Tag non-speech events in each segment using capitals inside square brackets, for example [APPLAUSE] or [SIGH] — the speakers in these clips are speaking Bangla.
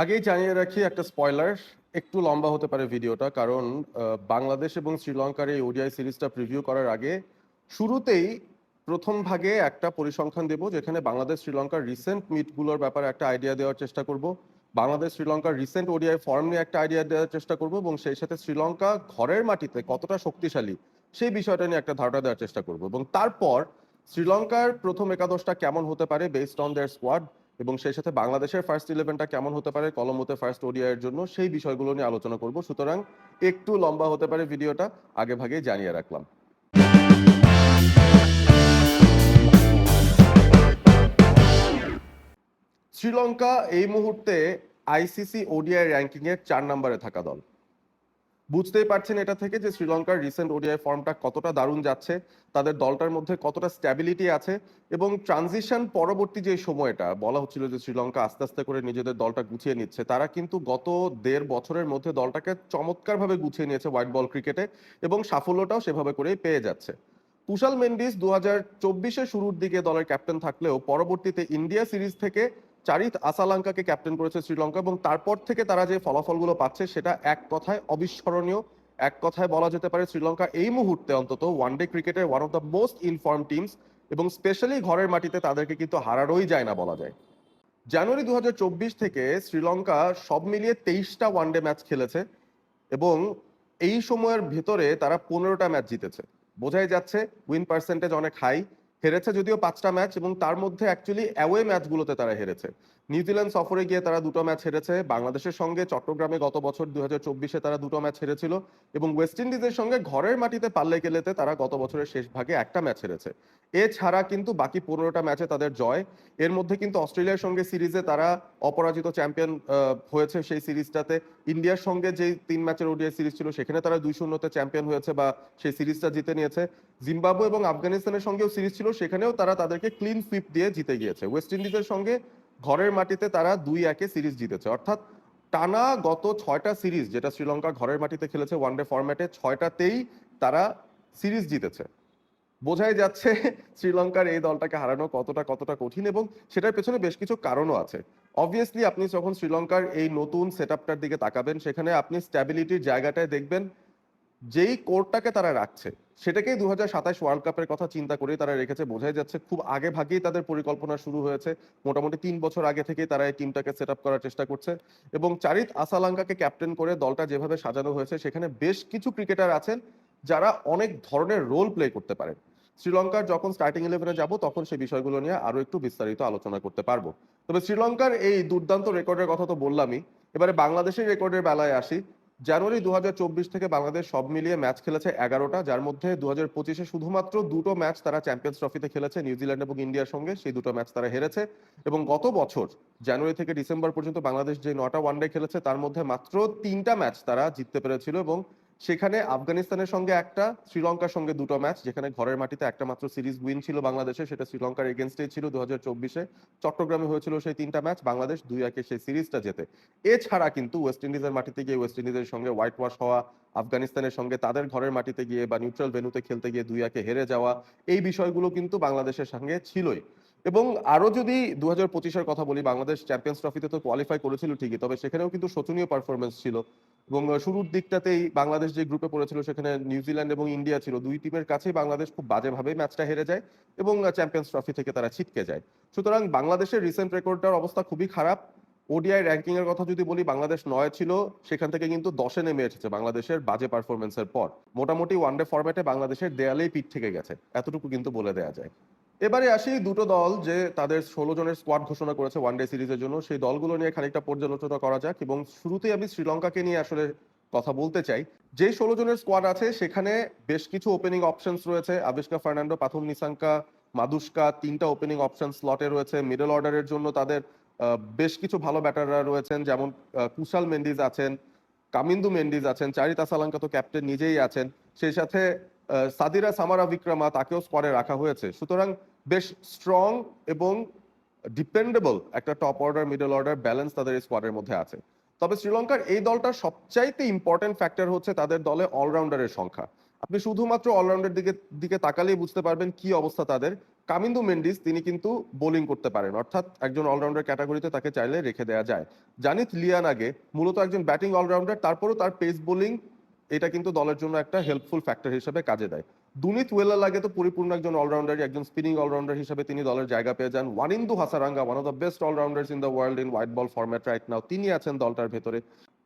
আগেই জানিয়ে রাখি একটা স্পয়লার একটু লম্বা হতে পারে ভিডিওটা, কারণ বাংলাদেশ এবং শ্রীলঙ্কার এই ওডিআই সিরিজটা প্রিভিউ করার আগে শুরুতেই প্রথম ভাগে একটা পরিসংখ্যান দেব, যেখানে বাংলাদেশ, শ্রীলঙ্কার রিসেন্ট মিটগুলোর ব্যাপারে একটা আইডিয়া দেওয়ার চেষ্টা করব। বাংলাদেশ, শ্রীলঙ্কার রিসেন্ট ওডিআই ফর্ম নিয়ে একটা আইডিয়া দেওয়ার চেষ্টা করব এবং সেই সাথে শ্রীলঙ্কা ঘরের মাটিতে কতটা শক্তিশালী সেই বিষয়টা নিয়ে একটা ধারণা দেওয়ার চেষ্টা করব। এবং তারপর শ্রীলঙ্কার প্রথম একাদশটা কেমন হতে পারে বেসড অন দেয়ার স্কোয়াড এবং সেই সাথে বাংলাদেশের ফার্স্ট ইলেভেনটা কেমন হতে পারে কলম্বোতে ফার্স্ট ওডিআই এর জন্য সেই বিষয়গুলো নিয়ে আলোচনা করব। সুতরাং একটু লম্বা হতে পারে ভিডিওটা, আগে ভাগে জানিয়ে রাখলাম। শ্রীলঙ্কা এই মুহূর্তে আইসিসি ওডিআই র্যাঙ্কিং এর চার নম্বরে থাকা দল। বুঝতেই পারছেন এটা থেকে যে শ্রীলঙ্কার রিসেন্ট ওডিআই ফর্মটা কতটা দারুণ যাচ্ছে, তাদের দলটার মধ্যে কতটা স্ট্যাবিলিটি আছে এবং ট্রানজিশন পরবর্তী যে সময়টা, বলা হচ্ছিল যে শ্রীলঙ্কা আস্তে আস্তে করে নিজেদের দলটা গুছিয়ে নিচ্ছে, তারা কিন্তু গত দেড় বছরের মধ্যে দলটাকে চমৎকারভাবে গুছিয়ে নিয়েছে হোয়াইট বল ক্রিকেটে এবং সাফল্যটাও সেভাবে করেই পেয়ে যাচ্ছে। কুশাল মেন্ডিস দু হাজার চব্বিশের শুরুর দিকে দলের ক্যাপ্টেন থাকলেও পরবর্তীতে ইন্ডিয়া সিরিজ থেকে চারিত আসালাঙ্কাকে ক্যাপ্টেন করেছে শ্রীলঙ্কা এবং তারপর থেকে তারা যে ফলাফলগুলো পাচ্ছে সেটা এক কথায় অবিস্মরণীয়। এক কথায় বলা যেতে পারে শ্রীলঙ্কা এই মুহূর্তে অন্তত ওয়ানডে ক্রিকেটের one of the most in form teams এবং স্পেশালি ঘরের মাটিতে তাদেরকে কিন্তু হারানোই যায় না বলা যায়। জানুয়ারি দু হাজার চব্বিশ থেকে শ্রীলঙ্কা সব মিলিয়ে তেইশটা ওয়ানডে ম্যাচ খেলেছে এবং এই সময়ের ভেতরে তারা পনেরোটা ম্যাচ জিতেছে। বোঝাই যাচ্ছে উইন পার্সেন্টেজ অনেক হাই হেরেছে যদিও পাঁচটা ম্যাচ এবং তার মধ্যে অ্যাকচুয়ালি অ্যাওয়ে ম্যাচগুলোতে তারা হেরেছে। নিউজিল্যান্ড সফরে গিয়ে তারা দুটো ম্যাচ হেরেছে। বাংলাদেশের সঙ্গে চট্টগ্রামে গত বছর দু হাজার চব্বিশে তারা দুটো ম্যাচ হেরেছিল এবং ওয়েস্ট ইন্ডিজের সঙ্গে ঘরের মাটিতে পাল্লে গেলেতে তারা গত বছরের শেষ ভাগে একটা ম্যাচ হেরেছে। এছাড়া কিন্তু বাকি পনেরোটা ম্যাচে তাদের জয়। এর মধ্যে কিন্তু অস্ট্রেলিয়ার সঙ্গে সিরিজে তারা অপরাজিত চ্যাম্পিয়ন হয়েছে সেই সিরিজটাতে। ইন্ডিয়ার সঙ্গে যে তিন ম্যাচের ওডিআই সিরিজ ছিল, সেখানে তারা দুই শূন্যতে চ্যাম্পিয়ন হয়েছে বা সেই সিরিজটা জিতে নিয়েছে। জিম্বাবু এবং আফগানিস্তানের সঙ্গেও সিরিজ ছিল, সেখানেও তারা তাদেরকে ক্লিন সুইপ দিয়ে জিতে গিয়েছে। ওয়েস্ট ইন্ডিজের সঙ্গে ঘরের মাটিতে তারা দুই একে সিরিজ জিতেছে। অর্থাৎ টানা গত ছয়টা সিরিজ, যেটা শ্রীলঙ্কা ঘরের মাটিতে খেলেছে ওয়ানডে ফরম্যাটে ছয়টাতেই তারা সিরিজ জিতেছে। বোঝাই যাচ্ছে শ্রীলঙ্কার এই দলটাকে হারানো কতটা কতটা কঠিন এবং সেটার পেছনে বেশ কিছু কারণও আছে। অবভিয়াসলি আপনি যখন শ্রীলঙ্কার এই নতুন সেট দিকে তাকাবেন, সেখানে আপনি স্ট্যাবিলিটির জায়গাটায় দেখবেন যেই কোর্টটাকে তারা রাখছে, সেটাকেই দু হাজার সাতাশ ওয়ার্ল্ড কাপের কথা চিন্তা করে তারা রেখেছে। বোঝাই যাচ্ছে খুব আগে ভাগেই তাদের পরিকল্পনা শুরু হয়েছে। মোটামুটি তিন বছর আগে থেকেই তারা এই টিমটাকে সেট আপ করার চেষ্টা করছে। এবং চারিত আসালাঙ্কাকে ক্যাপ্টেন করে দলটা যেভাবে সাজানো হয়েছে, সেখানে বেশ কিছু ক্রিকেটার আছেন যারা অনেক ধরনের রোল প্লে করতে পারেন। শ্রীলঙ্কার যখন স্টার্টিং ইলেভেনে যাব, তখন সেই বিষয়গুলো নিয়ে আরও একটু বিস্তারিত আলোচনা করতে পারব। তবে শ্রীলঙ্কার এই দুর্দান্ত রেকর্ডের কথা তো বললামই। এবারে বাংলাদেশের রেকর্ডের বেলায় আসি। জানুয়ারি দু থেকে বাংলাদেশ সব মিলিয়ে ম্যাচ খেলেছে এগারোটা, যার মধ্যে দু হাজার পঁচিশে শুধুমাত্র দুটো ম্যাচ তারা চ্যাম্পিয়ন্স ট্রফিতে খেলেছে নিউজিল্যান্ড এবং ইন্ডিয়ার সঙ্গে, সেই দুটো ম্যাচ তারা হেরেছে। এবং গত বছর, জানুয়ারি থেকে ডিসেম্বর পর্যন্ত বাংলাদেশ যে নটা ওয়ানডে খেলেছে, তার মধ্যে মাত্র তিনটা ম্যাচ তারা জিততে পেরেছিল এবং সেখানে আফগানিস্তানের সঙ্গে একটা, শ্রীলঙ্কার সঙ্গে দুটো ম্যাচ যেখানে ঘরের মাটিতে একটা মাত্র সিরিজ উইন ছিল বাংলাদেশে, সেটা শ্রীলঙ্কার এগেনস্টে ছিল দু হাজার চব্বিশে। চট্টগ্রামে হয়েছিল সেই তিনটা ম্যাচ বাংলাদেশ দুই একে সেই সিরিজটা জেতে। এছাড়া কিন্তু ওয়েস্ট ইন্ডিজের মাটিতে গিয়ে ওয়েস্ট ইন্ডিজের সঙ্গে হোয়াইট ওয়াশ হওয়া, আফগানিস্তানের সঙ্গে তাদের ঘরের মাটিতে গিয়ে বা নিউট্রাল ভেনুতে খেলতে গিয়ে দুই একে হেরে যাওয়া, এই বিষয়গুলো কিন্তু বাংলাদেশের সঙ্গে ছিলই। এবং আরও যদি দু হাজার পঁচিশের কথা বলি, বাংলাদেশ চ্যাম্পিয়ন্স ট্রফিতে তো কোয়ালিফাই করেছিল ঠিকই, তবে সেখানেও কিন্তু শোচনীয় পারফরমেন্স ছিল। এবং শুরুর দিকটাতেই বাংলাদেশ যে গ্রুপে পড়েছিল সেখানে নিউজিল্যান্ড এবং ইন্ডিয়া ছিল। দুই টিমের কাছেই বাংলাদেশ খুব বাজেভাবে ম্যাচটা হেরে যায় এবং চ্যাম্পিয়ন্স ট্রফি থেকে তারা ছিটকে যায়। সুতরাং বাংলাদেশের রিসেন্ট রেকর্ডটার অবস্থা খুবই খারাপ। ওডিআই র্যাঙ্কিং এর কথা যদি বলি, বাংলাদেশ নয় ছিল, সেখান থেকে কিন্তু দশে নেমে এসেছে বাংলাদেশের বাজে পারফরমেন্সের পর। মোটামুটি ওয়ানডে ফরম্যাটে বাংলাদেশের দেয়ালেই পিঠ থেকে গেছে। এতটুকু কিন্তু বলে দেয়া যায়। এবারে আসি দুটো দল যে তাদের ষোলো জনের স্কোয়াড ঘোষণা করেছে ওয়ানডে সিরিজের জন্য। সেই দলগুলো নিয়ে খানিকটা পর্যালোচনা করা যাক এবং শুরুতেই আমি শ্রীলঙ্কাকে নিয়ে আসলে কথা বলতে চাই। যে ষোলো জনের স্কোয়াড আছে, সেখানে বেশ কিছু ওপেনিং অপশনস রয়েছে। আবিষ্কা ফার্নান্ডো, পাথুম নিসাঙ্কা মাদুস্কা তিনটা ওপেনিং অপশন স্লটে রয়েছে। মিডল অর্ডারের জন্য তাদের বেশ কিছু ভালো ব্যাটাররা রয়েছেন, যেমন কুশাল মেন্ডিজ আছেন, কামিন্দু মেন্ডিজ আছেন, চারিতা সালাঙ্কা তো ক্যাপ্টেন নিজেই আছেন। সেই সাথে সাদিরা সামারা বিক্রমা তাকেও স্কোয়াডে রাখা হয়েছে। সুতরাং বেশ স্ট্রং এবং ডিপেন্ডেবল একটা top order middle order balance তাদের এই স্কোয়াডের মধ্যে আছে। তবে শ্রীলঙ্কার এই দলটার সবচাইতে ইম্পর্টেন্ট ফ্যাক্টর হচ্ছে তাদের দলে অলরাউন্ডারের সংখ্যা। আপনি শুধুমাত্র অলরাউন্ডার দিকে দিকে তাকালেই বুঝতে পারবেন কি অবস্থা তাদের। কামিন্দু মেন্ডিস, তিনি কিন্তু বোলিং করতে পারেন, অর্থাৎ একজন অলরাউন্ডার ক্যাটাগরিতে তাকে চাইলে রেখে দেওয়া যায়। জানিত লিয়ান আগে মূলত একজন ব্যাটিং অলরাউন্ডার তারপরও তার পেস বোলিং এটা কিন্তু দলের জন্য একটা হেল্পফুল ফ্যাক্টর হিসেবে কাজে দেয়। দুনিত ওয়েলার লাগে তো পরিপূর্ণ একজন অলরাউন্ডার একজন স্পিনিং অলরাউন্ডার হিসেবে তিনি দলের জায়গা পেয়ে যান। Wanindu Hasaranga one of the best allrounders in the world in white ball format right now তিনি আছেন দলটার ভেতরে।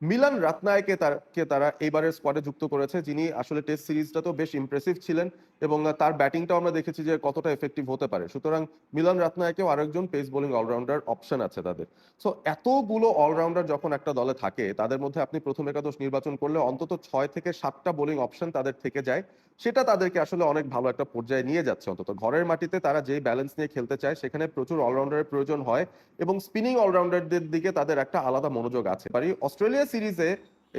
মিলান রাতনায়কে তার, কে তারা এইবারের স্কোয়াডে যুক্ত করেছে, যিনি আসলে টেস্ট সিরিজটা তো বেশ ইমপ্রেসিভ ছিলেন এবং তার ব্যাটিংটাও আমরা দেখেছি যে কতটা এফেক্টিভ হতে পারে। সুতরাং মিলান রাতনায়কেও আরেকজন পেস বোলিং অলরাউন্ডার অপশন আছে তাদের। সো এতগুলো অলরাউন্ডার যখন একটা দলে থাকে, তাদের মধ্যে আপনি প্রথম একাদশ নির্বাচন করলে অন্তত ছয় থেকে সাতটা বোলিং অপশন তাদের থেকে যায়। সেটা তাদেরকে আসলে অনেক ভালো একটা পর্যায়ে নিয়ে যাচ্ছে অন্তত। ঘরের মাটিতে তারা যেই ব্যালেন্স নিয়ে খেলতে চায়, সেখানে প্রচুর অলরাউন্ডারের প্রয়োজন হয় এবং স্পিনিং অলরাউন্ডারদের দিকে তাদের একটা আলাদা মনোযোগ আছে। পারি অস্ট্রেলিয়া সিরিজে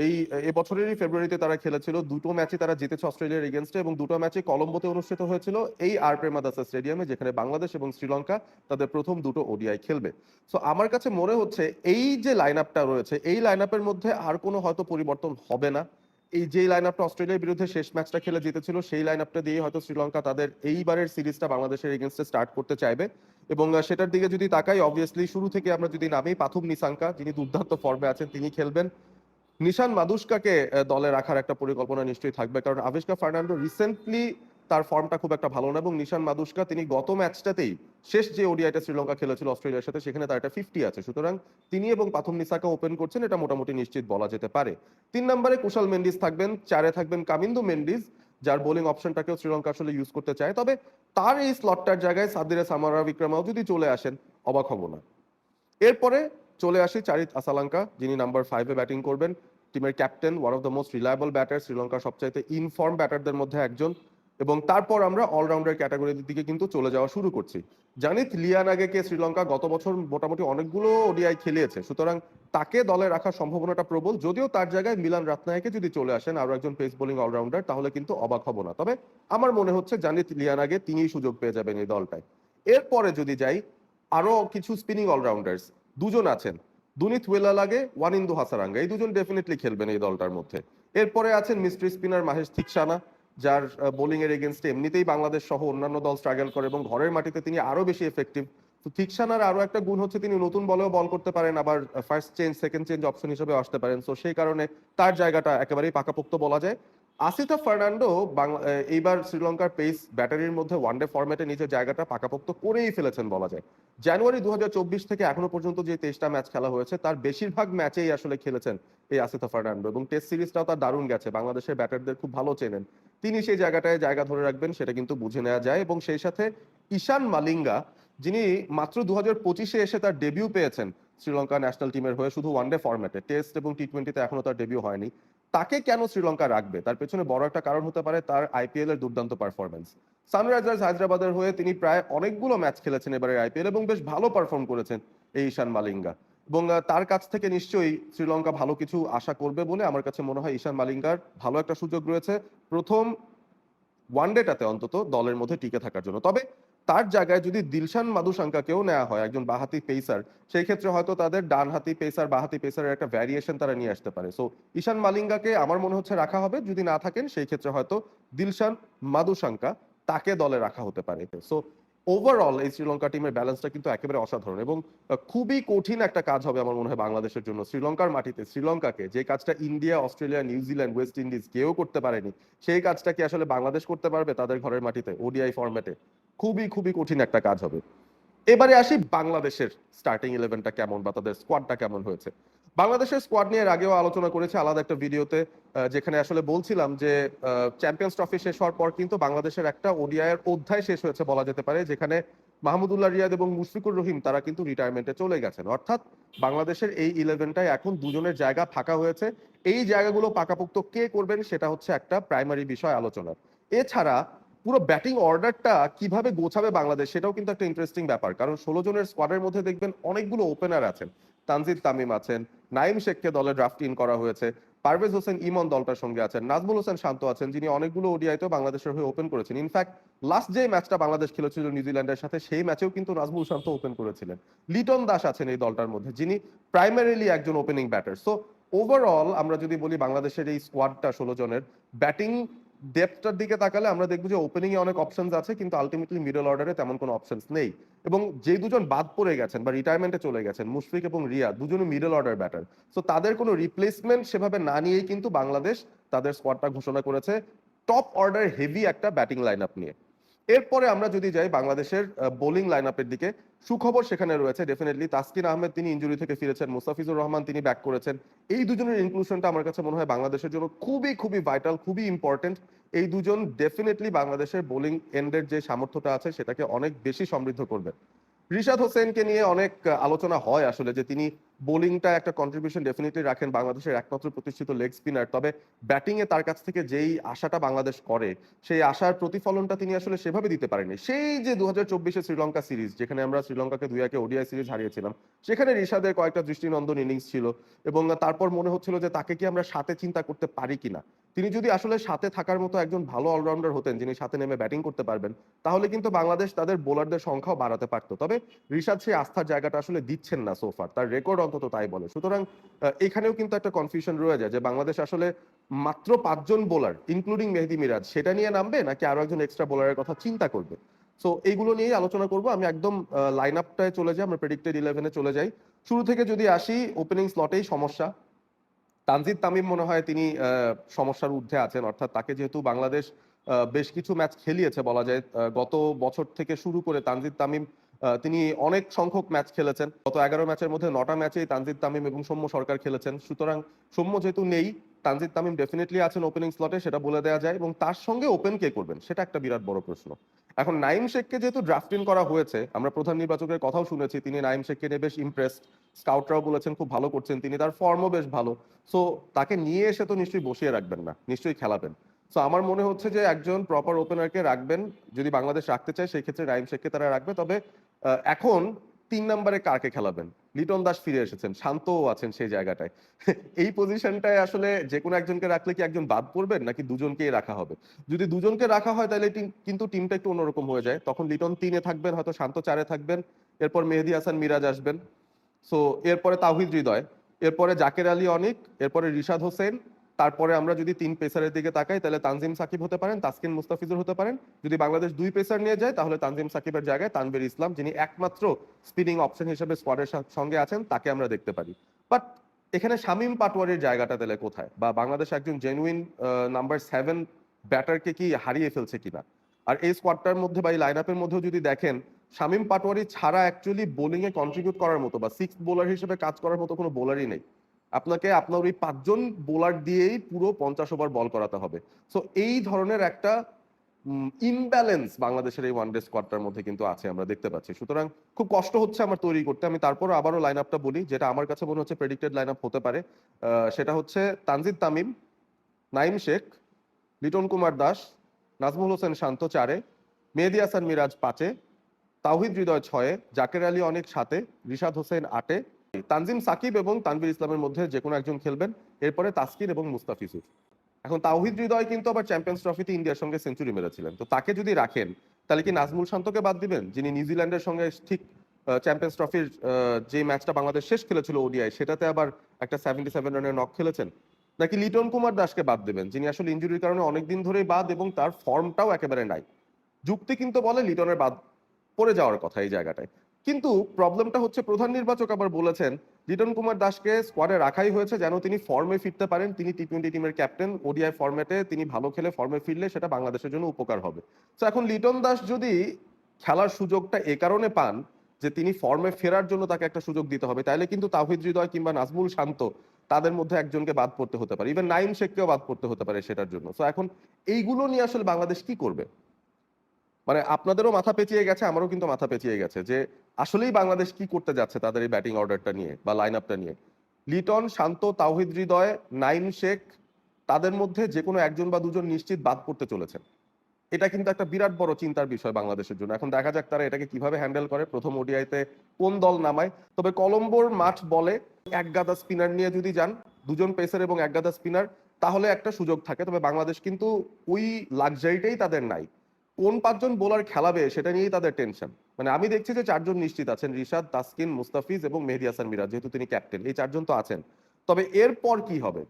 এই এবছরেরই ফেব্রুয়ারিতে তারা খেলেছিল। দুটো ম্যাচে তারা জিতেছে অস্ট্রেলিয়ার এগেনস্টে এবং দুটো ম্যাচে কলম্বোতে অনুষ্ঠিত হয়েছিল এই আর প্রেমাদাসা স্টেডিয়ামে, যেখানে বাংলাদেশ এবং শ্রীলঙ্কা তাদের প্রথম দুটো ওডিআই খেলবে। সো আমার কাছে মনে হচ্ছে এই যে লাইন রয়েছে, এই লাইন মধ্যে আর কোনো হয়তো পরিবর্তন হবে না। এই যে লাইন আপটা অস্ট্রেলিয়ার বিরুদ্ধে শেষ ম্যাচটা খেলে জিতেছিল, সেই লাইন আপটা দিয়ে হয়তো শ্রীলঙ্কা তাদের এইবারের সিরিজটা বাংলাদেশের এগেনস্টে স্টার্ট করতে চাইবে। এবং সেটার দিকে যদি তাকাই অবভিয়াসলি শুরু থেকে আমরা যদি নামি, পাথুম নিসাঙ্কা যিনি দুর্দান্ত ফর্মে আছেন, তিনি খেলবেন। নিশান মাদুস্কাকে দলে রাখার একটা পরিকল্পনা নিশ্চয়ই থাকবে, কারণ আবিষ্কা ফার্নান্ডো রিসেন্টলি তার ফর্মটা খুব একটা ভালো না এবং নিশান মাদুস্কা তিনি গত ম্যাচটাতেই শেষ যে ওডিআইটা শ্রীলঙ্কা খেলেছিল অস্ট্রেলিয়ার সাথে, সেখানে তার একটা ফিফটি আছে। সুতরাং তিনি এবং পাথুম নিসাকা ওপেন করছেন, এটা মোটামুটি নিশ্চিত বলা যেতে পারে। তিন নম্বরে কুশাল মেন্ডিস থাকবেন, চারে থাকবেন কামিন্দু মেন্ডিস, যার বোলিং অপশনটাকেও শ্রীলঙ্কা আসলে ইউজ করতে চায়। তবে তার এই স্লটটার জায়গায় সাদিরে সামারা, বিক্রমাও যদি চলে আসেন, অবাক হব না। এরপরে চলে আসি চারিত আসালাঙ্কা, যিনি নাম্বার ফাইভে ব্যাটিং করবেন। টিমের captain one of the most reliable batter শ্রীলঙ্কার সবচাইতে ইনফর্ম ব্যাটারদের মধ্যে একজন। এবং তারপর আমরা অলরাউন্ডার ক্যাটাগরির দিকে কিন্তু চলে যাওয়া শুরু করছি। জানিত আগেকে শ্রীলঙ্কা গত বছর মোটামুটি অনেকগুলো ওডিআই খেলিয়েছে। সুতরাং তাকে দলে রাখার সম্ভাবনাটা প্রবল। যদিও তার জায়গায় মিলান রাতনায়কে যদি চলে আসেন আরও একজন পেস বোলিং অলরাউন্ডার তাহলে কিন্তু অবাক হব না। তবে আমার মনে হচ্ছে জানিত লিয়ান আগে তিনিই সুযোগ পেয়ে যাবেন এই দলটায়। এরপরে যদি যাই আরও কিছু স্পিনিং অলরাউন্ডার্স দুজন আছেন। দুনিত ওয়েলা লাগে ওয়ানিন্দু হাসারাঙ্গা। এই দুজন ডেফিনেটলি খেলবেন এই দলটার মধ্যে। এরপরে আছেন মিস্ট্রি স্পিনার মাহেশ থিকসানা। যার বোলিং এর এগেনস্টে এমনিতেই বাংলাদেশ সহ অন্যান্য দল স্ট্রাগল করে এবং ঘরের মাটিতে তিনি আরও বেশি এফেক্টিভ তো থিকসানার আরও একটা গুণ হচ্ছে তিনি নতুন বলেও বল করতে পারেন, আবার first change second change option হিসেবে আসতে পারেন। তো সেই কারণে তার জায়গাটা একেবারেই পাকাপোক্ত বলা যায়। আসিতা ফার্নান্ডো এইবার শ্রীলঙ্কার পেস ব্যাটারির মধ্যে ওয়ানডে ফরম্যাটে নিজের জায়গাটা পাকাপোক্ত করেই ফেলেছেন বলা যায়। জানুয়ারি দু হাজার চব্বিশ থেকে এখনও পর্যন্ত যে তেইশটা ম্যাচ খেলা হয়েছে, তার বেশিরভাগ ম্যাচেই আসলে খেলেছেন এই আসিতা ফার্নান্ডো এবং টেস্ট সিরিজটাও তার দারুণ গেছে। বাংলাদেশের ব্যাটারদের খুব ভালো চেনেন। তিনি সেই জায়গাটায় জায়গা ধরে রাখবেন, সেটা কিন্তু বুঝে নেওয়া যায়। এবং সেই সাথে ঈশান মালিঙ্গা, যিনি মাত্র দু হাজার পঁচিশে এসে তার ডেবিউ পেয়েছেন শ্রীলঙ্কা ন্যাশনাল টিমের হয়ে শুধু ওয়ানডে ফরম্যাটে টেস্ট এবং টি টোয়েন্টিতে এখনও তার ডেবিউ হয়নি। তাকে কেন শ্রীলঙ্কা রাখবে? তার পেছনে বড় একটা কারণ হতে পারে তার আইপিএল এর দুর্দান্ত পারফরমেন্স সানরাইজার্স হায়দ্রাবাদের হয়ে তিনি প্রায় অনেকগুলো ম্যাচ খেলেছেন এবারে আইপিএল এবং বেশ ভালো পারফর্ম করেছেন এই ঈশান মালিঙ্গা। এবং তার কাছ থেকে নিশ্চয়ই শ্রীলঙ্কা ভালো কিছু আশা করবে বলে আমার কাছে মনে হয় ঈশান মালিঙ্গার ভালো একটা সুযোগ রয়েছে। প্রথম ওয়ানডেটাতে অন্তত দলের মধ্যে টিকে থাকার জন্য। তবে তার জায়গায় যদি দিলশান মাদুসাঙ্কাকেও নেওয়া হয়, একজন বাহাতি পেসার সেই ক্ষেত্রে হয়তো তাদের ডানহাতি পেসার বাহাতি পেসারের একটা ভ্যারিয়েশন তারা নিয়ে আসতে পারে। সো ঈশান মালিঙ্গাকে আমার মনে হচ্ছে রাখা হবে। যদি না থাকেন, সেই ক্ষেত্রে হয়তো দিলশান মাদুসাঙ্কা তাকে দলে রাখা হতে পারে। সো ওভারঅল এই শ্রীলঙ্কা টিমের ব্যালেন্সটা কিন্তু একেবারে অসাধারণ এবং খুবই কঠিন একটা কাজ হবে আমার মনে হয় বাংলাদেশের জন্য। শ্রীলঙ্কার মাটিতে, শ্রীলঙ্কাকে যে কাজটা India, Australia New Zealand West Indies কেউ করতে পারেনি, সেই কাজটা কি আসলে বাংলাদেশ করতে পারবে তাদের ঘরের মাটিতে ওডিআই ফরম্যাটে খুবই খুবই কঠিন একটা কাজ হবে। এবারে আসি বাংলাদেশের স্টার্টিং ইলেভেনটা কেমন বা তাদের স্কোয়াডটা কেমন হয়েছে? বাংলাদেশের স্কোয়াড নিয়ে আগেও আলোচনা করেছে আলাদা একটা ভিডিওতে যেখানে আসলে বলছিলাম যে চ্যাম্পিয়ন্স ট্রফি শেষ হওয়ার পর কিন্তু বাংলাদেশের একটা ওডিআই এর অধ্যায় শেষ হয়েছে বলা যেতে পারে, যেখানে মাহমুদুল্লাহ রিয়াদ এবং মুশফিকুর রহিম তারা কিন্তু রিটায়ারমেন্টে চলে গেছেন। অর্থাৎ বাংলাদেশের এই ইলেভেনটায় এখন দুজনের জায়গা ফাঁকা হয়েছে। এই জায়গাগুলো পাকাপোক্ত কে করবেন সেটা হচ্ছে একটা প্রাইমারি বিষয় আলোচনার এছাড়া পুরো ব্যাটিং অর্ডারটা কীভাবে গোছাবে বাংলাদেশ, সেটাও কিন্তু একটা ইন্টারেস্টিং ব্যাপার। কারণ ষোলো জনের স্কোয়াডের মধ্যে দেখবেন অনেকগুলো ওপেনার আছেন। তানজিদ তামিম আছেন নাইম শেখকে দলে ড্রাফট ইন করা হয়েছে, পারভেজ হোসেন ইমন দলটার সঙ্গে আছেন, নাজমুল হোসেন শান্ত আছেন, যিনি অনেকগুলো ওডিআইতেও বাংলাদেশের হয়ে ওপেন করেছেন। ইনফ্যাক্ট লাস্ট যে ম্যাচটা বাংলাদেশ খেলেছিল নিউজিল্যান্ডের সাথে, সেই ম্যাচেও কিন্তু নাজমুল শান্ত ওপেন করেছিলেন। লিটন দাস আছেন এই দলটার মধ্যে, যিনি প্রাইমারিলি একজন ওপেনিং ব্যাটার সো ওভারঅল আমরা যদি বলি বাংলাদেশের এই স্কোয়াডটা ষোলো জনের ব্যাটিং ডেপথটার দিকে তাকালে আমরা দেখব যে ওপেনিং এ অনেক অপশনস আছে, কিন্তু আলটিমেটলি মিডল অর্ডারে তেমন কোনো অপশনস নেই। এবং যে দুজন বাদ পড়ে গেছেন বা রিটায়ারমেন্টে চলে গেছেন, মুশফিক এবং রিয়া, দুজনই মিডল অর্ডার ব্যাটার সো তাদের কোনো রিপ্লেসমেন্ট সেভাবে না নিয়েই কিন্তু বাংলাদেশ তাদের স্কোয়াডটা ঘোষণা করেছে। টপ অর্ডার হেভি একটা ব্যাটিং লাইন আপ নিয়ে। এরপরে আমরা যদি যাই বাংলাদেশের বোলিং লাইন আপের দিকে, সুখবর সেখানে রয়েছে ডেফিনেটলি তাসকিন আহমেদ তিনি ইঞ্জুরি থেকে ফিরেছেন, মুস্তাফিজুর রহমান তিনি ব্যাক করেছেন। এই দুজনের ইনক্লুশনটা আমার কাছে মনে হয় বাংলাদেশের জন্য খুবই খুবই ভাইটাল খুবই ইম্পর্টেন্ট এই দুজন ডেফিনেটলি বাংলাদেশের বোলিং এন্ডের যে সামর্থ্যটা আছে, সেটাকে অনেক বেশি সমৃদ্ধ করবে। রিশাদ হোসেনকে নিয়ে অনেক আলোচনা হয় আসলে যে তিনি বোলিংটা একটা কন্ট্রিবিউশন ডেফিনেটলি রাখেন বাংলাদেশের একমাত্র প্রতিষ্ঠিত লেগ স্পিনার তবে ব্যাটিং এ তার কাছ থেকে যেই আশাটা বাংলাদেশ করে, সেই আশার প্রতিফলনটা তিনি আসলে সেভাবে দিতে পারেনি সেই যে দু হাজার চব্বিশে শ্রীলঙ্কা সিরিজ, যেখানে আমরা শ্রীলঙ্কাকে দুই একে ওডিআই সিরিজ হারিয়েছিলাম, সেখানে রিশাদের কয়েকটা দৃষ্টিনন্দন ইনিংস ছিল এবং তারপর মনে হচ্ছিল যে তাকে কি আমরা সাথে চিন্তা করতে পারি কিনা। তিনি যদি আসলে সাথে থাকার মতো একজন ভালো অলরাউন্ডার হতেন, যিনি সাথে নেমে ব্যাটিং করতে পারবেন, তাহলে কিন্তু বাংলাদেশ তাদের বোলারদের সংখ্যাও বাড়াতে পারতো। তবে রিশাদ সেই আস্থার জায়গাটা আসলে দিচ্ছেন না সোফার তার রেকর্ড অন্তত তাই বলে। সুতরাং এখানেও কিন্তু একটা কনফিউশন রয়ে যায় যে বাংলাদেশ আসলে মাত্র পাঁচজন বোলার ইনক্লুডিং মেহেদি মিরাজ, সেটা নিয়ে নামবে নাকি আরও একজন এক্সট্রা বোলারের কথা চিন্তা করবে? সো এইগুলো নিয়েই আলোচনা করব। আমি একদম লাইন আপটায় চলে যাই, আমরা প্রেডিক্টেড ইলেভেনে চলে যাই। শুরু থেকে যদি আসি ওপেনিং স্লটেই সমস্যা। তানজিদ তামিম মনে হয় তিনি সমস্যার ঊর্ধ্বে আছেন, অর্থাৎ তাকে যেহেতু বাংলাদেশ বেশ কিছু ম্যাচ খেলিয়েছে বলা যায় গত বছর থেকে শুরু করে তানজিদ তামিম তিনি অনেক সংখ্যক ম্যাচ খেলেছেন। গত এগারো ম্যাচের মধ্যে নটা ম্যাচেই তানজিদ তামিম এবং সৌম্য সরকার খেলেছেন। সুতরাং সৌম্য যেহেতু নেই, তানজিদ তামিম ডেফিনেটলি আছেন ওপেনিং স্লটে সেটা বলে দেওয়া যায়। এবং তার সঙ্গে ওপেন কে করবেন, সেটা একটা বিরাট বড় প্রশ্ন। এখন নাইম শেখকে যেহেতু ড্রাফটিং করা হয়েছে, আমরা প্রধান নির্বাচকের কথাও শুনেছি, তিনি নাইম শেখকে নিয়ে বেশ ইমপ্রেসড স্কাউটরাও বলেছেন, খুব ভালো করছেন তিনি, তার ফর্মও বেশ ভালো। সো তাকে নিয়ে এসে তো নিশ্চয়ই বসিয়ে রাখবেন না, নিশ্চয়ই খেলাবেন। সো আমার মনে হচ্ছে যে একজন প্রপার ওপেনারকে রাখবেন, যদি বাংলাদেশ রাখতে চায়, সেই ক্ষেত্রে রাইম শেখকে তারা রাখবে। তবে এখন তিন নম্বরে কারকে খেলাবেন? লিটন দাস ফিরে এসেছেন, শান্তও আছেন সেই জায়গাটায়। [LAUGHS] এই পজিশনটায় আসলে যে কোনো একজনকে রাখলে কি একজন বাদ পড়বেন, নাকি দুজনকেই রাখা হবে? যদি দুজনকে রাখা হয়, তাহলে কিন্তু টিমটা একটু অন্যরকম হয়ে যায়। তখন লিটন তিনে থাকবেন, হয়তো শান্ত চারে থাকবেন, এরপর মেহেদি হাসান, মিরাজ আসবেন। সো এরপরে তাহিদ হৃদয়, এরপরে জাকের আলী অনিক, এরপরে রিশাদ হোসেন তারপরে আমরা যদি তিন পেসারের দিকে তাকাই, তাহলে তানজিম সাকিব হতে পারেন, তাসকিন মুস্তাফিজুর হতে পারেন। যদি বাংলাদেশ দুই পেসার নিয়ে যায়, তাহলে তানজিম সাকিবের জায়গায় তানভীর ইসলাম, যিনি একমাত্র স্পিনিং অপশন হিসেবে স্কোয়াডের সঙ্গে আছেন, তাকে আমরা দেখতে পারি। বাট এখানে শামীম পাটোয়ারির জায়গাটা তাহলে কোথায়? বা বাংলাদেশ একজন জেনুইন নাম্বার সেভেন ব্যাটারকে কি হারিয়ে ফেলছে কিনা? আর এই স্কোয়াডটার মধ্যে বা এই লাইন আপের মধ্যেও যদি দেখেন, শামীম পাটোয়ারি ছাড়া অ্যাকচুয়ালি বোলিংয়ে কন্ট্রিবিউট করার মতো বা সিক্স বোলার হিসেবে কাজ করার মতো কোনো বোলারই নেই। আপনাকে আপনার ওই পাঁচজন বোলার দিয়েই পুরো পঞ্চাশ ওভার বল করাতে হবে। সো এই ধরনের একটা ইমব্যালেন্স বাংলাদেশের এই ওয়ানডে স্কোয়াডটার মধ্যে কিন্তু আছে, আমরা দেখতে পাচ্ছি। সুতরাং খুব কষ্ট হচ্ছে আমার তৈরি করতে। আমি তারপর আবারও লাইন আপটা বলি, যেটা আমার কাছে মনে হচ্ছে প্রেডিক্টেড লাইন আপ হতে পারে। সেটা হচ্ছে তানজিদ তামিম নাইম শেখ, লিটন কুমার দাস, নাজমুল হোসেন শান্ত চারে, মেহেদি হাসান মিরাজ পাঁচে, তাওহিদ হৃদয় ছয়ে, জাকের আলী অনেক সাথে রিশাদ হোসেন আটে তানজিম সাকিব এবং তানভীর ইসলামের মধ্যে যে কোনো একজন খেলবেন, এরপরে তাসকিন এবং মুস্তাফিজুর। এখন তাওহিদ হৃদয় কিন্তু আবার চ্যাম্পিয়ন্স ট্রফিতে ইন্ডিয়ার সঙ্গে সেঞ্চুরি মেরেছিলেন। তো তাকে যদি রাখেন, তাহলে কি নাজমুল শান্তকে বাদ দিবেন, যিনি নিউজিল্যান্ডের সঙ্গে ঠিক চ্যাম্পিয়ন্স ট্রফির যে ম্যাচটা বাংলাদেশ শেষ খেলেছিল ওডিআই, সেটাতে আবার একটা সেভেন্টি সেভেন রানের নক খেলেছেন? নাকি লিটন কুমার দাসকে বাদ দেবেন, যিনি আসলে ইঞ্জুরির কারণে অনেকদিন ধরেই বাদ এবং তার ফর্মটাও একেবারে নাই? যুক্তি কিন্তু বলে লিটনের বাদ পড়ে যাওয়ার কথা এই জায়গাটায়। কিন্তু প্রবলেমটা হচ্ছে প্রধান নির্বাচক আবার বলেছেন, লিটন কুমার দাসকে স্কোয়াডে রাখাই হয়েছে যেন তিনি ফর্মে ফিরতে পারেন। তিনি টি টোয়েন্টি টিমের ক্যাপ্টেন ওডিআই ফর্মেটে তিনি ভালো খেলে ফর্মে ফিরলে সেটা বাংলাদেশের জন্য উপকার হবে। তো এখন লিটন দাস যদি খেলার সুযোগটা এ কারণে পান যে তিনি ফর্মে ফেরার জন্য তাকে একটা সুযোগ দিতে হবে, তাহলে কিন্তু তাহিদ হৃদয় কিংবা নাজমুল শান্ত তাদের মধ্যে একজনকে বাদ পড়তে হতে পারে। ইভেন নাইম শেখকেও বাদ পড়তে হতে পারে সেটার জন্য। তো এখন এইগুলো নিয়ে আসলে বাংলাদেশ কি করবে? মানে আপনাদেরও মাথা পেঁচিয়ে গেছে, আমারও কিন্তু মাথা পেঁচিয়ে গেছে যে আসলেই বাংলাদেশ কি করতে যাচ্ছে তাদের এই ব্যাটিং অর্ডারটা নিয়ে বা লাইন আপটা নিয়ে। লিটন, শান্ত, তাওহিদ, হৃদয় নাইম শেখ, তাদের মধ্যে যে কোনো একজন বা দুজন নিশ্চিত বাদ পড়তে চলেছেন। এটা কিন্তু একটা বিরাট বড় চিন্তার বিষয় বাংলাদেশের জন্য। এখন দেখা যাক তারা এটাকে কীভাবে হ্যান্ডেল করে, প্রথম ওডিআইতে কোন দল নামায়। তবে কলম্বোর মাঠ বলে এক গাদা স্পিনার নিয়ে যদি যান, দুজন পেসার এবং এক গাদা স্পিনার তাহলে একটা সুযোগ থাকে। তবে বাংলাদেশ কিন্তু ওই লাক্সারিটাই তাদের নাই। কোন পাঁচজন বোলার খেলাবে সেটা নিয়েই তাদের টেনশন মানে আমি দেখছি যে চারজন নিশ্চিত আছেন, রিশাদ, তাসকিন, মুস্তাফিজ এবং মেহেদি হাসান মিরাজ, যেহেতু তিনি ক্যাপ্টেন এই চারজন তো আছেন। তবে এরপর কি হবে?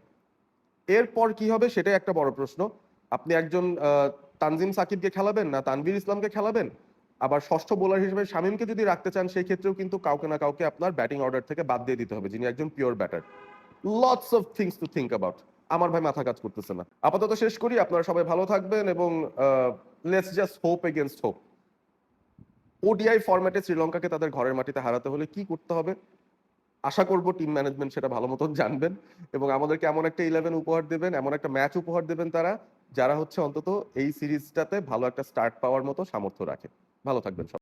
এরপর কি হবে সেটাই একটা বড় প্রশ্ন। আপনি একজন তানজিম সাকিবকে খেলাবেন না তানভীর ইসলামকে খেলাবেন? আবার ষষ্ঠ বোলার হিসেবে শামীমকে যদি রাখতে চান, সেই ক্ষেত্রেও কিন্তু কাউকে না কাউকে আপনার ব্যাটিং অর্ডার থেকে বাদ দিয়ে দিতে হবে, যিনি একজন pure batter lots of things to think about আমার ভাই মাথা কাজ করতেছে না। আপাতত শেষ করি, আপনারা সবাই ভালো থাকবেন এবং let's just hope against hope ODI ফরম্যাটে শ্রীলঙ্কাকে তাদের ঘরের মাটিতে হারাতে হলে কি করতে হবে? আশা করব টিম ম্যানেজমেন্ট সেটা ভালো মতন জানবেন এবং আমাদেরকে এমন একটা ইলেভেন উপহার দেবেন, এমন একটা ম্যাচ উপহার দেবেন তারা, যারা হচ্ছে অন্তত এই সিরিজটাতে ভালো একটা স্টার্ট পাওয়ার মতো সামর্থ্য রাখে। ভালো থাকবেন সবাই।